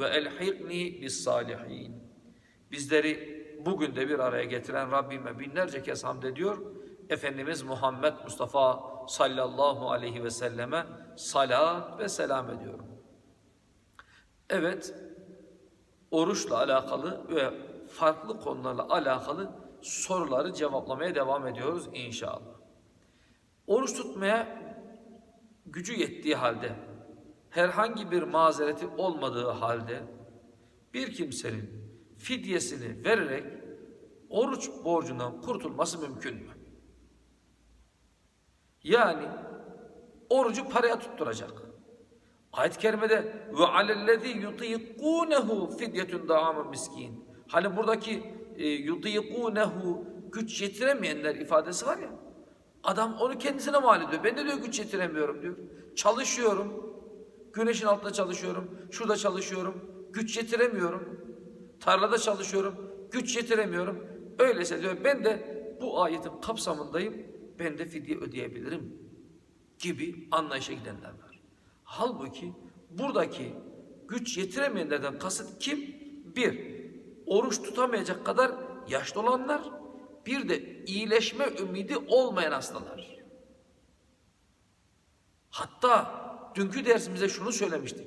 ve elhikni bis salihin. Bizleri bugün de bir araya getiren Rabbime binlerce kez hamd ediyor. Efendimiz Muhammed Mustafa sallallahu aleyhi ve selleme salat ve selam ediyorum. Evet, oruçla alakalı ve farklı konularla alakalı soruları cevaplamaya devam ediyoruz inşallah. Oruç tutmaya gücü yettiği halde, herhangi bir mazereti olmadığı halde bir kimsenin fidyesini vererek oruç borcundan kurtulması mümkün mü? Yani orucu paraya tutturacak. Ayet-i kerimede ve alellezî yutîkûnehu fidyetun da'amun miskin. Hani buradaki e, yutîkûnehu güç yetiremeyenler ifadesi var ya. Adam onu kendisine mal ediyor. Ben de diyor güç yetiremiyorum diyor. Çalışıyorum. Güneşin altında çalışıyorum. Şurada çalışıyorum. Güç yetiremiyorum. Tarlada çalışıyorum. Güç yetiremiyorum. Öyleyse diyor ben de bu ayetin kapsamındayım. Ben de fidye ödeyebilirim gibi anlayışa gidenler var. Halbuki buradaki güç yetiremeyenlerden kasıt kim? Bir, oruç tutamayacak kadar yaşlı olanlar, bir de iyileşme ümidi olmayan hastalar. Hatta dünkü dersimizde şunu söylemiştik.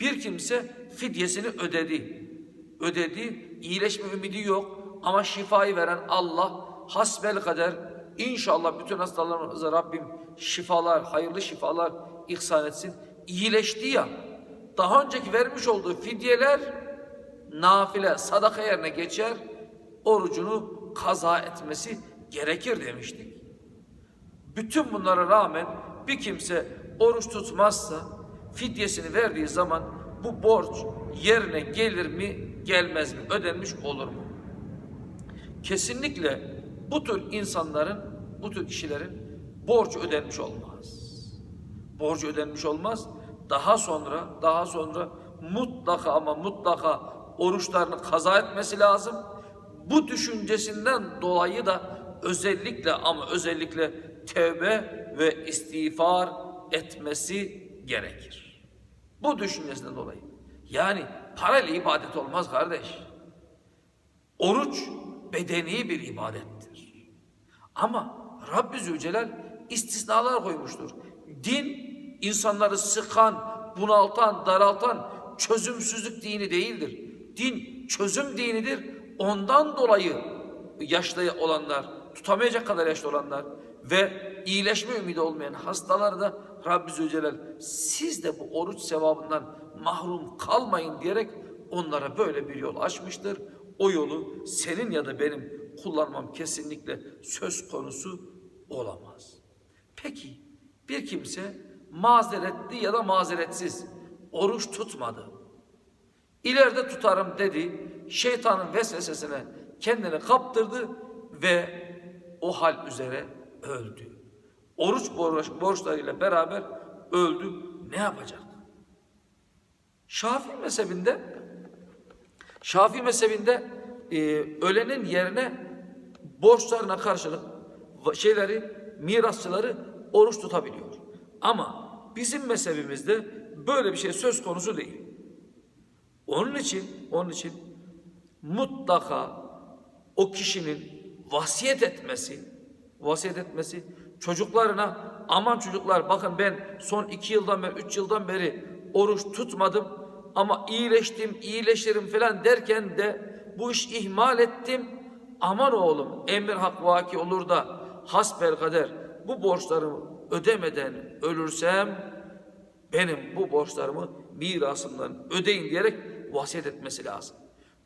Bir kimse fidyesini ödedi. Ödedi, iyileşme ümidi yok ama şifayı veren Allah hasbel kader inşallah bütün hastalarımıza Rabbim şifalar, hayırlı şifalar ihsan etsin. İyileşti ya. Daha önceki vermiş olduğu fidyeler nafile, sadaka yerine geçer. Orucunu kaza etmesi gerekir demiştik. Bütün bunlara rağmen bir kimse oruç tutmazsa fidyesini verdiği zaman bu borç yerine gelir mi gelmez mi ödenmiş olur mu? Kesinlikle bu tür insanların bu tür kişilerin borç ödenmiş olmaz. Borç ödenmiş olmaz. Daha sonra daha sonra mutlaka ama mutlaka oruçlarını kaza etmesi lazım. Bu düşüncesinden dolayı da özellikle ama özellikle tevbe ve istiğfar etmesi gerekir. Bu düşüncesinden dolayı. Yani parayla ibadet olmaz kardeş. Oruç bedeni bir ibadettir. Ama Rabbi Zülcelal istisnalar koymuştur. Din insanları sıkan, bunaltan, daraltan çözümsüzlük dini değildir. Din çözüm dinidir. Ondan dolayı yaşlı olanlar, tutamayacak kadar yaşlı olanlar ve iyileşme ümidi olmayan hastalar da Rabbi Zülcelal siz de bu oruç sevabından mahrum kalmayın diyerek onlara böyle bir yol açmıştır. O yolu senin ya da benim kullanmam kesinlikle söz konusu olamaz. Peki bir kimse mazeretli ya da mazeretsiz oruç tutmadı. İleride tutarım dedi. Şeytanın vesvesesine kendini kaptırdı ve o hal üzere öldü. Oruç borçlarıyla beraber öldü. Ne yapacak? Şafii mezhebinde Şafii mezhebinde e, ölenin yerine borçlarına karşılık şeyleri mirasçıları oruç tutabiliyor. Ama bizim mezhebimizde böyle bir şey söz konusu değil. Onun için onun için mutlaka o kişinin vasiyet etmesi, vasiyet etmesi çocuklarına aman çocuklar bakın ben son iki yıldan beri, üç yıldan beri oruç tutmadım ama iyileştim, iyileşirim falan derken de bu iş ihmal ettim. Aman oğlum emir hak vaki olur da hasbel kader bu borçlarımı ödemeden ölürsem benim bu borçlarımı mirasımdan ödeyin diyerek vasiyet etmesi lazım.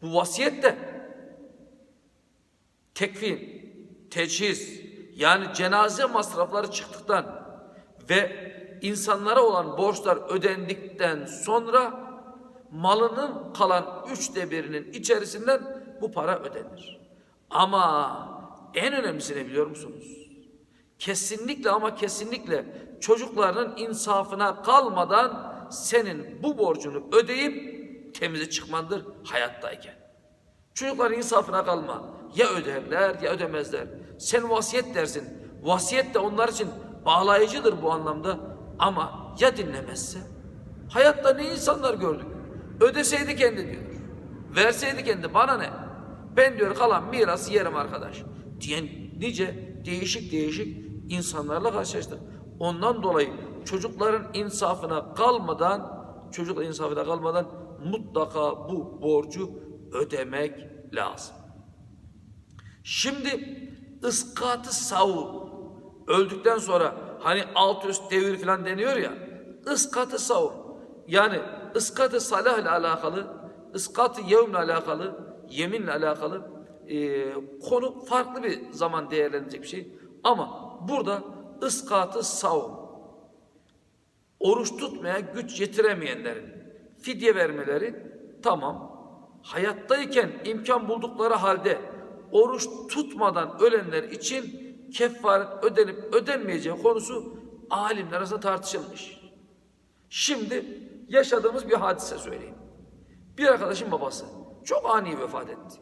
Bu vasiyet de tekfin, teçhiz yani cenaze masrafları çıktıktan ve insanlara olan borçlar ödendikten sonra malının kalan üçte birinin içerisinden bu para ödenir. Ama en önemlisi ne biliyor musunuz? Kesinlikle ama kesinlikle çocuklarının insafına kalmadan senin bu borcunu ödeyip temize çıkmandır hayattayken. Çocukların insafına kalma. Ya öderler ya ödemezler. Sen vasiyet dersin. Vasiyet de onlar için bağlayıcıdır bu anlamda. Ama ya dinlemezse? Hayatta ne insanlar gördük. Ödeseydi kendi diyor. Verseydi kendi bana ne? Ben diyor kalan mirası yerim arkadaş. Diyen nice değişik değişik insanlarla karşılaştık. Ondan dolayı çocukların insafına kalmadan çocukların insafına kalmadan mutlaka bu borcu ödemek lazım. Şimdi ıskatı savu öldükten sonra hani alt üst devir falan deniyor ya ıskatı savu yani ıskatı salah ile alakalı ıskatı yevmle alakalı yeminle alakalı e, konu farklı bir zaman değerlenecek bir şey. Ama burada ıskatı savu oruç tutmaya güç yetiremeyenlerin fidye vermeleri tamam. Hayattayken imkan buldukları halde oruç tutmadan ölenler için kefaret ödenip ödenmeyeceği konusu alimler arasında tartışılmış. Şimdi yaşadığımız bir hadise söyleyeyim. Bir arkadaşın babası çok ani vefat etti.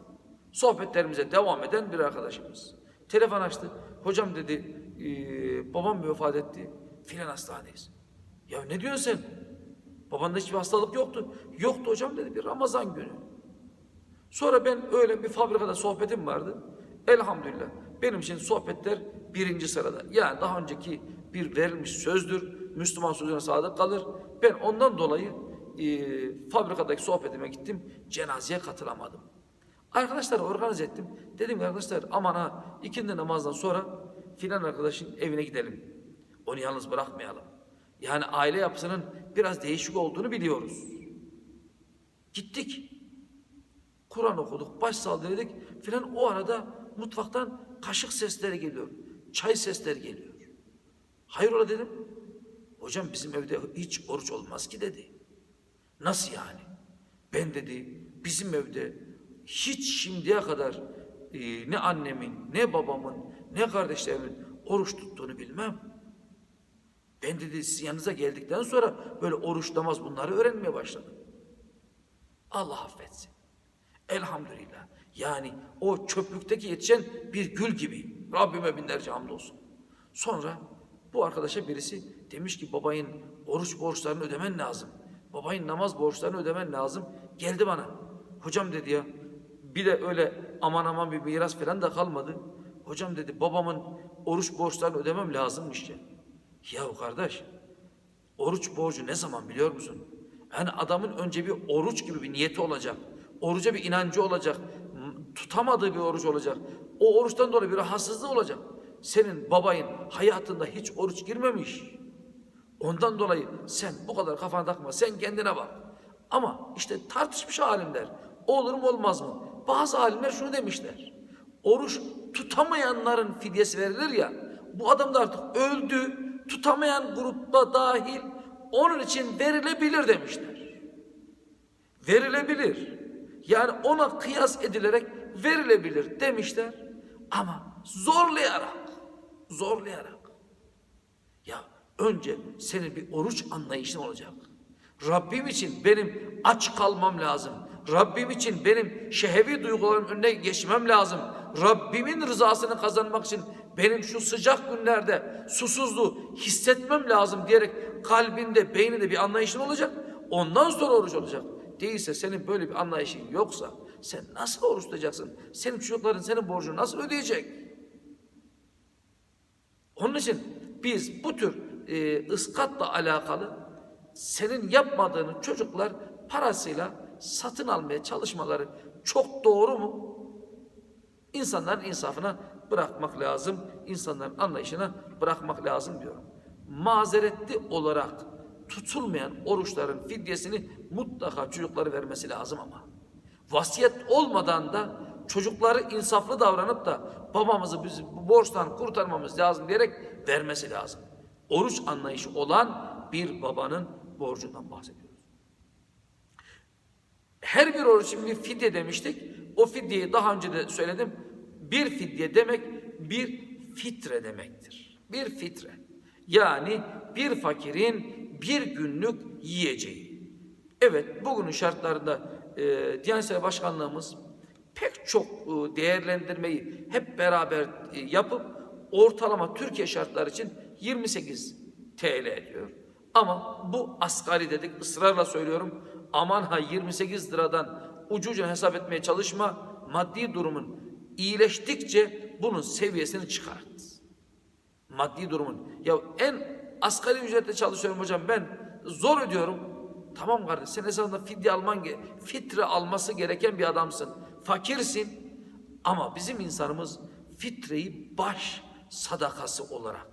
Sohbetlerimize devam eden bir arkadaşımız. Telefon açtı. Hocam dedi, "Ee, babam vefat etti. Filan hastanedeyiz. Ya ne diyorsun sen? Babanda hiçbir hastalık yoktu. Yoktu hocam dedi bir Ramazan günü. Sonra ben öyle bir fabrikada sohbetim vardı. Elhamdülillah benim için sohbetler birinci sırada. Yani daha önceki bir verilmiş sözdür. Müslüman sözüne sadık kalır. Ben ondan dolayı e, fabrikadaki sohbetime gittim. Cenazeye katılamadım. Arkadaşları organize ettim. Dedim arkadaşlar aman ha ikindi namazdan sonra filan arkadaşın evine gidelim. Onu yalnız bırakmayalım. Yani aile yapısının biraz değişik olduğunu biliyoruz. Gittik. Kur'an okuduk, baş saldırdık filan o arada mutfaktan kaşık sesleri geliyor. Çay sesleri geliyor. Hayrola dedim. Hocam bizim evde hiç oruç olmaz ki dedi. Nasıl yani? Ben dedi bizim evde hiç şimdiye kadar e, ne annemin, ne babamın, ne kardeşlerimin oruç tuttuğunu bilmem. Ben dedi sizin yanınıza geldikten sonra böyle oruç namaz bunları öğrenmeye başladım. Allah affetsin. Elhamdülillah. Yani o çöplükteki yetişen bir gül gibi. Rabbime binlerce hamdolsun. Sonra bu arkadaşa birisi demiş ki babayın oruç borçlarını ödemen lazım. Babayın namaz borçlarını ödemen lazım. Geldi bana. Hocam dedi ya bir de öyle aman aman bir miras falan da kalmadı. Hocam dedi babamın oruç borçlarını ödemem lazımmış ya. Ya kardeş oruç borcu ne zaman biliyor musun? Yani adamın önce bir oruç gibi bir niyeti olacak. Oruca bir inancı olacak. Tutamadığı bir oruç olacak. O oruçtan dolayı bir rahatsızlığı olacak. Senin babayın hayatında hiç oruç girmemiş. Ondan dolayı sen bu kadar kafana takma. Sen kendine bak. Ama işte tartışmış alimler. Olur mu olmaz mı? Bazı alimler şunu demişler. Oruç tutamayanların fidyesi verilir ya. Bu adam da artık öldü. Tutamayan grupta dahil. Onun için verilebilir demişler. Verilebilir. Yani ona kıyas edilerek verilebilir demişler. Ama zorlayarak. Zorlayarak. Ya önce senin bir oruç anlayışın olacak. Rabbim için benim aç kalmam lazım. Rabbim için benim şehevi duygularım önüne geçmem lazım. Rabbimin rızasını kazanmak için benim şu sıcak günlerde susuzluğu hissetmem lazım diyerek kalbinde, beyninde bir anlayışın olacak. Ondan sonra oruç olacak. Değilse senin böyle bir anlayışın yoksa sen nasıl oruç tutacaksın? Senin çocukların senin borcunu nasıl ödeyecek? Onun için biz bu tür e, ıskatla alakalı senin yapmadığını çocuklar parasıyla satın almaya çalışmaları çok doğru mu? İnsanların insafına bırakmak lazım. insanların anlayışına bırakmak lazım diyorum. Mazeretli olarak tutulmayan oruçların fidyesini mutlaka çocukları vermesi lazım ama. Vasiyet olmadan da çocukları insaflı davranıp da babamızı biz bu borçtan kurtarmamız lazım diyerek vermesi lazım. Oruç anlayışı olan bir babanın borcundan bahsediyoruz. Her bir oruç için bir fidye demiştik. O fidyeyi daha önce de söyledim. Bir fidye demek bir fitre demektir. Bir fitre. Yani bir fakirin bir günlük yiyeceği. Evet bugünün şartlarında e, Diyanet İşleri Başkanlığımız pek çok e, değerlendirmeyi hep beraber e, yapıp ortalama Türkiye şartları için 28 TL diyor. Ama bu asgari dedik ısrarla söylüyorum. Aman ha 28 liradan ucuca hesap etmeye çalışma. Maddi durumun iyileştikçe bunun seviyesini çıkart. Maddi durumun. Ya en asgari ücretle çalışıyorum hocam ben zor ödüyorum. Tamam kardeş sen esasında fidye alman fitre alması gereken bir adamsın. Fakirsin ama bizim insanımız fitreyi baş sadakası olarak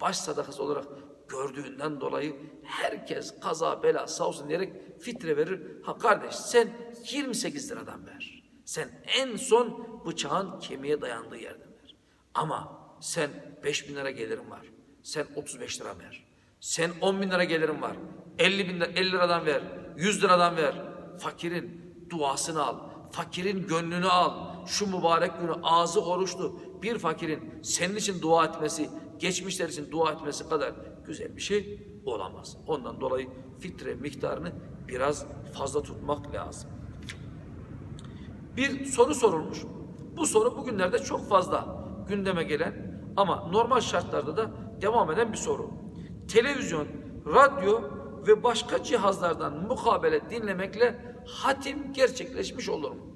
baş sadakası olarak gördüğünden dolayı herkes kaza bela sağ olsun diyerek fitre verir. Ha kardeş sen 28 liradan ver. Sen en son bıçağın kemiğe dayandığı yerden ver. Ama sen 5 bin lira gelirin var. Sen 35 lira ver. Sen 10 bin lira gelirin var. 50 bin lira, 50 liradan ver. 100 liradan ver. Fakirin duasını al. Fakirin gönlünü al. Şu mübarek günü ağzı oruçlu bir fakirin senin için dua etmesi, geçmişler için dua etmesi kadar güzel bir şey olamaz. Ondan dolayı fitre miktarını biraz fazla tutmak lazım. Bir soru sorulmuş. Bu soru bugünlerde çok fazla gündeme gelen ama normal şartlarda da devam eden bir soru. Televizyon, radyo ve başka cihazlardan mukabele dinlemekle hatim gerçekleşmiş olur mu?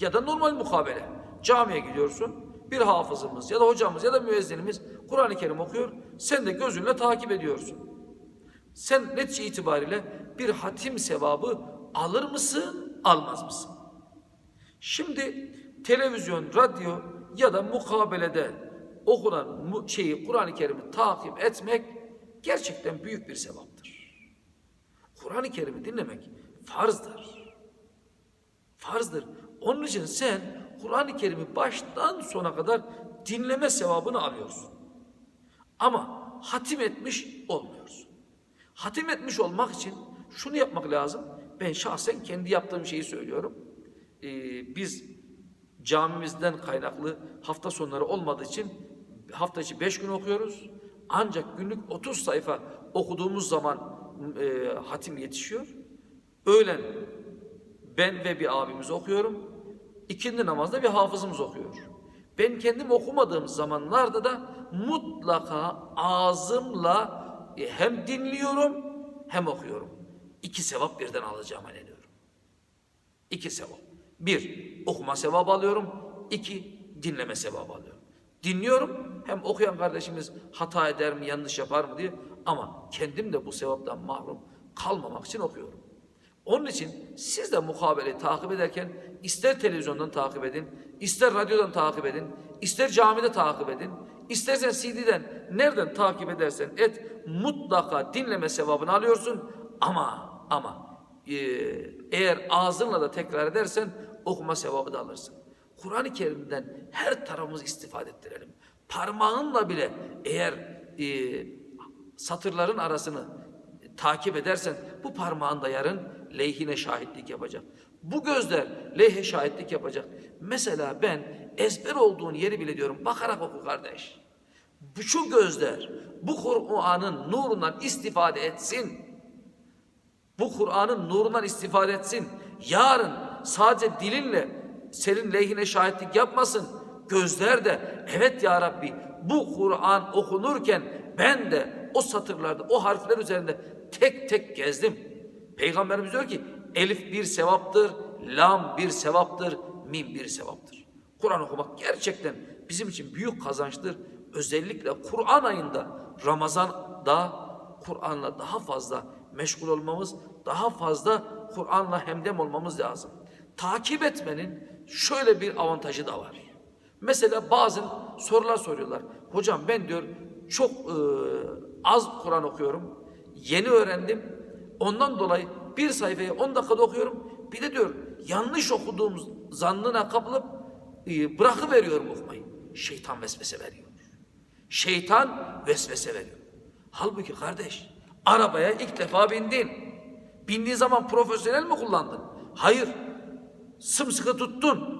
Ya da normal mukabele. Camiye gidiyorsun, bir hafızımız ya da hocamız ya da müezzinimiz Kur'an-ı Kerim okuyor, sen de gözünle takip ediyorsun. Sen netice itibariyle bir hatim sevabı alır mısın, almaz mısın? Şimdi televizyon, radyo ya da mukabelede okunan şeyi Kur'an-ı Kerim'i takip etmek gerçekten büyük bir sevaptır. Kur'an-ı Kerim'i dinlemek farzdır. Farzdır. Onun için sen Kur'an-ı Kerim'i baştan sona kadar dinleme sevabını alıyorsun. Ama hatim etmiş olmuyorsun. Hatim etmiş olmak için şunu yapmak lazım. Ben şahsen kendi yaptığım şeyi söylüyorum. Ee, biz camimizden kaynaklı hafta sonları olmadığı için hafta içi beş gün okuyoruz. Ancak günlük 30 sayfa okuduğumuz zaman e, hatim yetişiyor. Öğlen ben ve bir abimiz okuyorum. İkindi namazda bir hafızımız okuyor. Ben kendim okumadığım zamanlarda da mutlaka ağzımla e, hem dinliyorum hem okuyorum. İki sevap birden alacağım inanıyorum. İki sevap. Bir, okuma sevabı alıyorum. İki, dinleme sevabı alıyorum. Dinliyorum, hem okuyan kardeşimiz hata eder mi, yanlış yapar mı diye. Ama kendim de bu sevaptan mahrum kalmamak için okuyorum. Onun için siz de mukabeleyi takip ederken ister televizyondan takip edin, ister radyodan takip edin, ister camide takip edin, istersen CD'den nereden takip edersen et mutlaka dinleme sevabını alıyorsun ama ama e, eğer ağzınla da tekrar edersen okuma sevabı da alırsın. Kur'an-ı Kerim'den her tarafımızı istifade ettirelim. Parmağınla bile eğer e, satırların arasını takip edersen bu parmağın da yarın lehine şahitlik yapacak. Bu gözler lehine şahitlik yapacak. Mesela ben ezber olduğun yeri bile diyorum bakarak oku kardeş. Bu şu gözler bu Kur'an'ın nurundan istifade etsin. Bu Kur'an'ın nurundan istifade etsin. Yarın sadece dilinle senin lehine şahitlik yapmasın. Gözler de evet ya Rabbi bu Kur'an okunurken ben de o satırlarda o harfler üzerinde tek tek gezdim. Peygamberimiz diyor ki elif bir sevaptır, lam bir sevaptır, mim bir sevaptır. Kur'an okumak gerçekten bizim için büyük kazançtır. Özellikle Kur'an ayında Ramazan'da Kur'an'la daha fazla meşgul olmamız, daha fazla Kur'an'la hemdem olmamız lazım. Takip etmenin şöyle bir avantajı da var. Mesela bazen sorular soruyorlar. Hocam ben diyor çok e, az Kur'an okuyorum. Yeni öğrendim. Ondan dolayı bir sayfayı 10 dakikada okuyorum. Bir de diyor yanlış okuduğum zannına kapılıp e, bırakıveriyorum okumayı. Şeytan vesvese veriyor. Şeytan vesvese veriyor. Halbuki kardeş arabaya ilk defa bindin. Bindiğin zaman profesyonel mi kullandın? Hayır. Sımsıkı tuttun.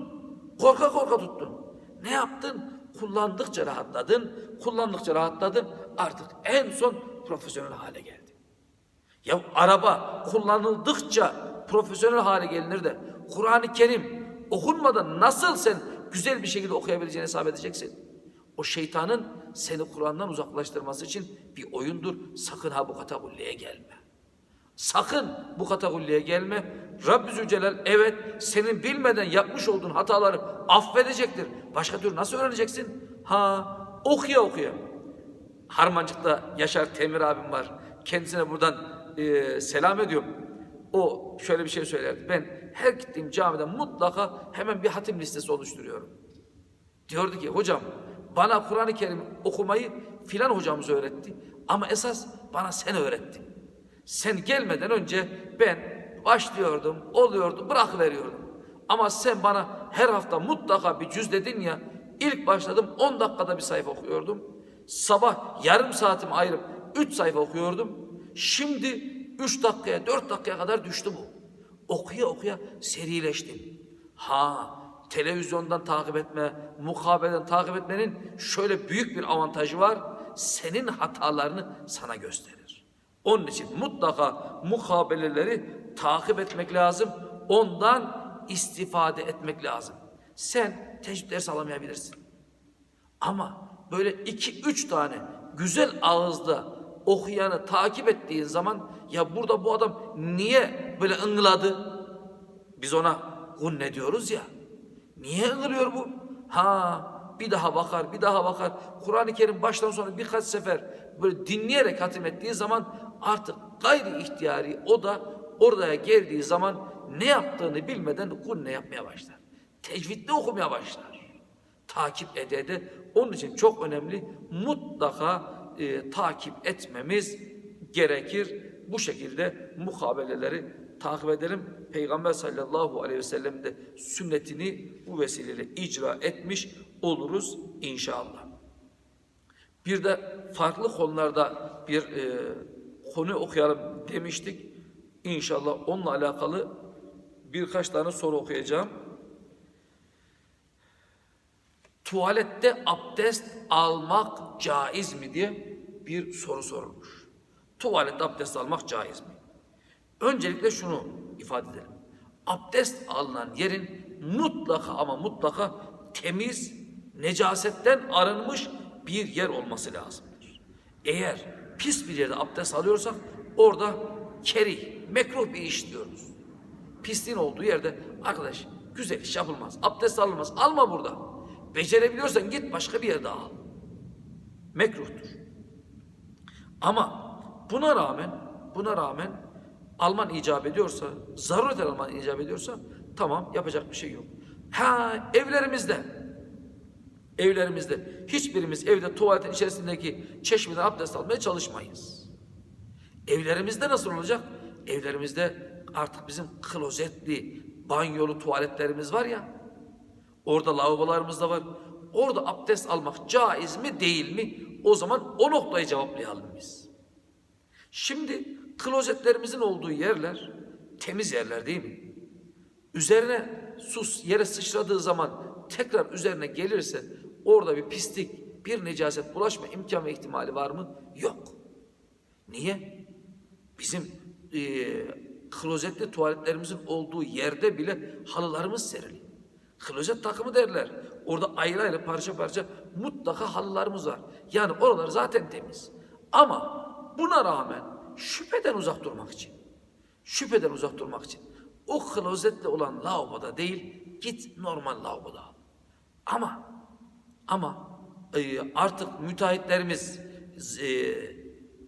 Korka korka tuttun. Ne yaptın? Kullandıkça rahatladın. Kullandıkça rahatladın. Artık en son profesyonel hale geldin. Ya araba kullanıldıkça profesyonel hale gelinir de Kur'an-ı Kerim okunmadan nasıl sen güzel bir şekilde okuyabileceğini hesap edeceksin? O şeytanın seni Kur'an'dan uzaklaştırması için bir oyundur. Sakın ha bu kategoriye gelme. Sakın bu kategoriye gelme. Rabbi Zülcelal evet senin bilmeden yapmış olduğun hataları affedecektir. Başka türlü nasıl öğreneceksin? Ha okuya okuya. Harmancık'ta Yaşar Temir abim var. Kendisine buradan e, selam ediyorum. O şöyle bir şey söylerdi. Ben her gittiğim camide mutlaka hemen bir hatim listesi oluşturuyorum. Diyordu ki hocam bana Kur'an-ı Kerim okumayı filan hocamız öğretti. Ama esas bana sen öğrettin. Sen gelmeden önce ben başlıyordum, oluyordum, bırakıveriyordum. Ama sen bana her hafta mutlaka bir cüz dedin ya. İlk başladım 10 dakikada bir sayfa okuyordum. Sabah yarım saatimi ayırıp 3 sayfa okuyordum. Şimdi 3 dakikaya 4 dakikaya kadar düştü bu. Okuya okuya serileştim. Ha televizyondan takip etme, mukabeleden takip etmenin şöyle büyük bir avantajı var. Senin hatalarını sana gösterir. Onun için mutlaka mukabeleleri takip etmek lazım. Ondan istifade etmek lazım. Sen tecvid dersi alamayabilirsin. Ama böyle iki üç tane güzel ağızda okuyanı takip ettiğin zaman ya burada bu adam niye böyle ıngıladı? Biz ona gunne diyoruz ya. Niye ıngılıyor bu? Ha bir daha bakar, bir daha bakar. Kur'an-ı Kerim baştan sona birkaç sefer böyle dinleyerek hatim ettiği zaman artık gayri ihtiyari o da oraya geldiği zaman ne yaptığını bilmeden gunne yapmaya başlar. Tecvidle okumaya başlar. Takip ede ede. Onun için çok önemli mutlaka e, takip etmemiz gerekir. Bu şekilde mukabeleleri takip edelim. Peygamber sallallahu aleyhi ve sellem de sünnetini bu vesileyle icra etmiş oluruz inşallah. Bir de farklı konularda bir e, konu okuyalım demiştik. İnşallah onunla alakalı birkaç tane soru okuyacağım. Tuvalette abdest almak caiz mi diye bir soru sorulmuş. Tuvalette abdest almak caiz mi? Öncelikle şunu ifade edelim. Abdest alınan yerin mutlaka ama mutlaka temiz, necasetten arınmış bir yer olması lazımdır. Eğer pis bir yerde abdest alıyorsak orada kerih, mekruh bir iş diyoruz. Pisliğin olduğu yerde arkadaş güzel iş yapılmaz. Abdest alınmaz. Alma burada. Becerebiliyorsan git başka bir yerde al. Mekruhtur. Ama buna rağmen buna rağmen alman icap ediyorsa, zarureten alman icap ediyorsa tamam yapacak bir şey yok. Ha evlerimizde evlerimizde hiçbirimiz evde tuvaletin içerisindeki çeşmeden abdest almaya çalışmayız. Evlerimizde nasıl olacak? Evlerimizde artık bizim klozetli, banyolu tuvaletlerimiz var ya. Orada lavabolarımız da var. Orada abdest almak caiz mi değil mi? O zaman o noktayı cevaplayalım biz. Şimdi klozetlerimizin olduğu yerler temiz yerler değil mi? Üzerine sus yere sıçradığı zaman tekrar üzerine gelirse orada bir pislik, bir necaset bulaşma imkan ve ihtimali var mı? Yok. Niye? Bizim e, klozetli tuvaletlerimizin olduğu yerde bile halılarımız serili. Klozet takımı derler. Orada ayrı ayrı parça parça mutlaka halılarımız var. Yani oralar zaten temiz. Ama buna rağmen şüpheden uzak durmak için, şüpheden uzak durmak için o klozetle olan lavaboda değil, git normal lavaboda al. Ama ama e, artık müteahhitlerimiz e,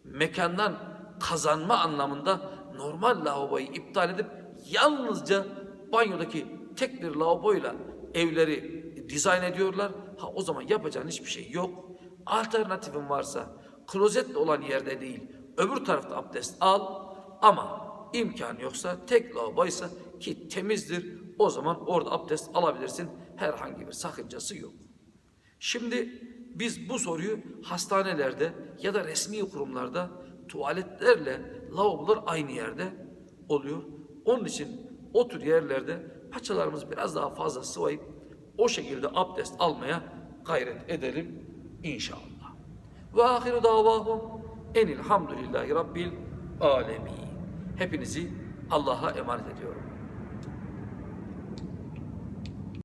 mekandan kazanma anlamında normal lavaboyu iptal edip yalnızca banyodaki tek bir lavaboyla evleri dizayn ediyorlar. Ha o zaman yapacağın hiçbir şey yok. Alternatifin varsa klozetle olan yerde değil öbür tarafta abdest al ama imkan yoksa tek lavaboysa ki temizdir o zaman orada abdest alabilirsin. Herhangi bir sakıncası yok. Şimdi biz bu soruyu hastanelerde ya da resmi kurumlarda tuvaletlerle lavabolar aynı yerde oluyor. Onun için o tür yerlerde paçalarımızı biraz daha fazla sıvayıp o şekilde abdest almaya gayret edelim inşallah. Ve ahiru davahum enilhamdülillahi rabbil alemin. Hepinizi Allah'a emanet ediyorum.